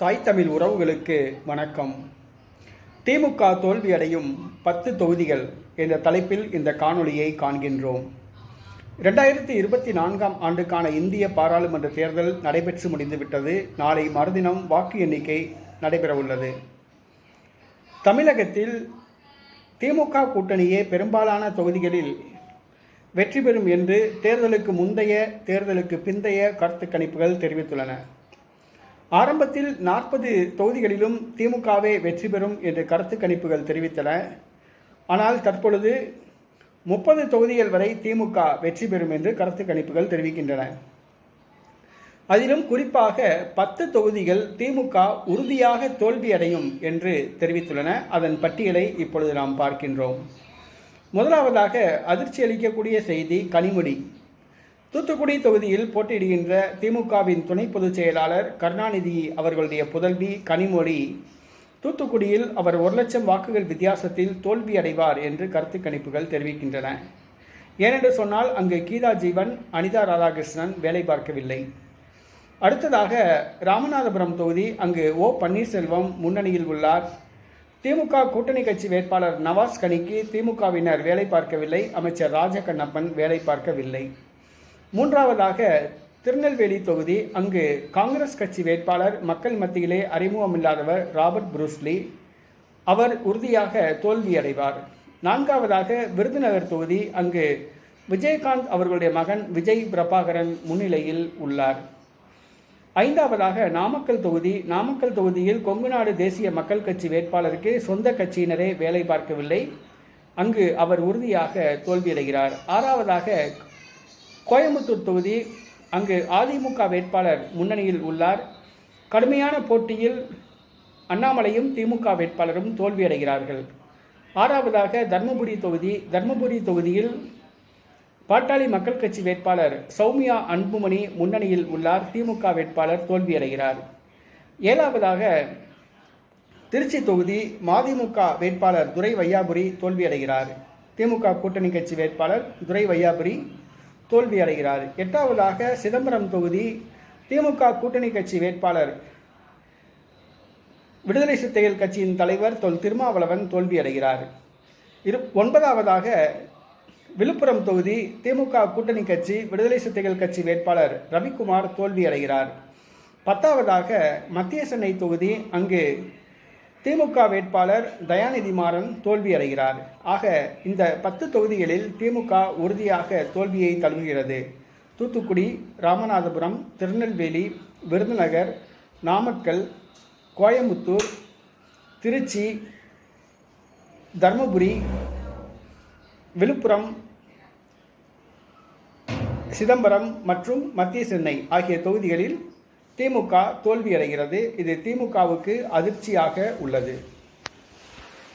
தாய் தமிழ் உறவுகளுக்கு வணக்கம். திமுக தோல்வியடையும் பத்து தொகுதிகள் என்ற தலைப்பில் இந்த காணொளியை காண்கின்றோம். ரெண்டாயிரத்தி இருபத்தி நான்காம் ஆண்டுக்கான இந்திய பாராளுமன்ற தேர்தல் நடைபெற்று முடிந்துவிட்டது. நாளை மறுதினம் வாக்கு எண்ணிக்கை நடைபெறவுள்ளது. தமிழகத்தில் திமுக கூட்டணியே பெரும்பாலான தொகுதிகளில் வெற்றி பெறும் என்று தேர்தலுக்கு முந்தைய தேர்தலுக்கு பிந்தைய கருத்து கணிப்புகள் தெரிவித்துள்ளன. ஆரம்பத்தில் நாற்பது தொகுதிகளிலும் திமுகவே வெற்றி பெறும் என்று கருத்து கணிப்புகள் தெரிவித்தன. ஆனால் தற்பொழுது முப்பது தொகுதிகள் வரை திமுக வெற்றி பெறும் என்று கருத்து கணிப்புகள் தெரிவிக்கின்றன. அதிலும் குறிப்பாக பத்து தொகுதிகள் திமுக உறுதியாக தோல்வியடையும் என்று தெரிவித்துள்ளன. அதன் பட்டியலை இப்பொழுது நாம் பார்க்கின்றோம். முதலாவதாக அதிர்ச்சி அளிக்கக்கூடிய செய்தி கனிமொழி. தூத்துக்குடி தொகுதியில் போட்டியிடுகின்ற திமுகவின் துணை பொதுச் செயலாளர் கருணாநிதி அவர்களுடைய புதல்வி கனிமொழி தூத்துக்குடியில் அவர் ஒரு லட்சம் வாக்குகள் வித்தியாசத்தில் தோல்வி அடைவார் என்று கருத்து கணிப்புகள் தெரிவிக்கின்றன. ஏனென்று சொன்னால் அங்கு கீதா ஜீவன் அனிதா ராதாகிருஷ்ணன் வேலை பார்க்கவில்லை. அடுத்ததாக ராமநாதபுரம் தொகுதி அங்கு ஓ பன்னீர்செல்வம் முன்னணியில் உள்ளார். திமுக கூட்டணி கட்சி வேட்பாளர் நவாஸ் கனிக்கு திமுகவினர் வேலை பார்க்கவில்லை. அமைச்சர் ராஜகண்ணப்பன் வேலை பார்க்கவில்லை. மூன்றாவதாக திருநெல்வேலி தொகுதி அங்கு காங்கிரஸ் கட்சி வேட்பாளர் மக்கள் மத்தியிலே அறிமுகமில்லாதவர் ராபர்ட் புரூஸ்லி அவர் உறுதியாக தோல்வியடைவார். நான்காவதாக விருதுநகர் தொகுதி அங்கு விஜயகாந்த் அவர்களுடைய மகன் விஜய் பிரபாகரன் முன்னிலையில் உள்ளார். ஐந்தாவதாக நாமக்கல் தொகுதி நாமக்கல் தொகுதியில் கொங்குநாடு தேசிய மக்கள் கட்சி வேட்பாளருக்கு சொந்த கட்சியினரே வேலை பார்க்கவில்லை. அங்கு அவர் உறுதியாக தோல்வியடைகிறார். ஆறாவதாக கோயம்புத்தூர் தொகுதி அங்கு அதிமுக வேட்பாளர் முன்னணியில் உள்ளார். கடுமையான போட்டியில் அண்ணாமலையும் திமுக வேட்பாளரும் தோல்வியடைகிறார்கள். ஆறாவதாக தர்மபுரி தொகுதி தர்மபுரி தொகுதியில் பாட்டாளி மக்கள் கட்சி வேட்பாளர் சௌமியா அன்புமணி முன்னணியில் உள்ளார். திமுக வேட்பாளர் தோல்வியடைகிறார். ஏழாவதாக திருச்சி தொகுதி மதிமுக வேட்பாளர் துரை வையாபுரி தோல்வியடைகிறார். திமுக கூட்டணி கட்சி வேட்பாளர் துரை வையாபுரி தோல்வியடைகிறார் எட்டாவதாக சிதம்பரம் தொகுதி திமுக கூட்டணி கட்சி வேட்பாளர். விடுதலை சிறுத்தைகள் கட்சியின் தலைவர் தொல் திருமாவளவன் தோல்வியடைகிறார் இரு ஒன்பதாவதாக விழுப்புரம் தொகுதி திமுக கூட்டணி கட்சி விடுதலை சிறுத்தைகள் கட்சி வேட்பாளர் ரவிக்குமார் தோல்வியடைகிறார் பத்தாவதாக மத்திய சென்னை தொகுதி அங்கு திமுக வேட்பாளர் தயாநிதி மாறன் தோல்வியடைகிறார் ஆக இந்த பத்து தொகுதிகளில் திமுக உறுதியாக தோல்வியை தழுவுகிறது. தூத்துக்குடி ராமநாதபுரம் திருநெல்வேலி விருதுநகர் நாமக்கல் கோயம்புத்தூர் திருச்சி தருமபுரி விழுப்புரம் சிதம்பரம் மற்றும் மத்திய சென்னை ஆகிய தொகுதிகளில் திமுக தோல்வியடைகிறது. இது திமுகவுக்கு அதிர்ச்சியாக உள்ளது.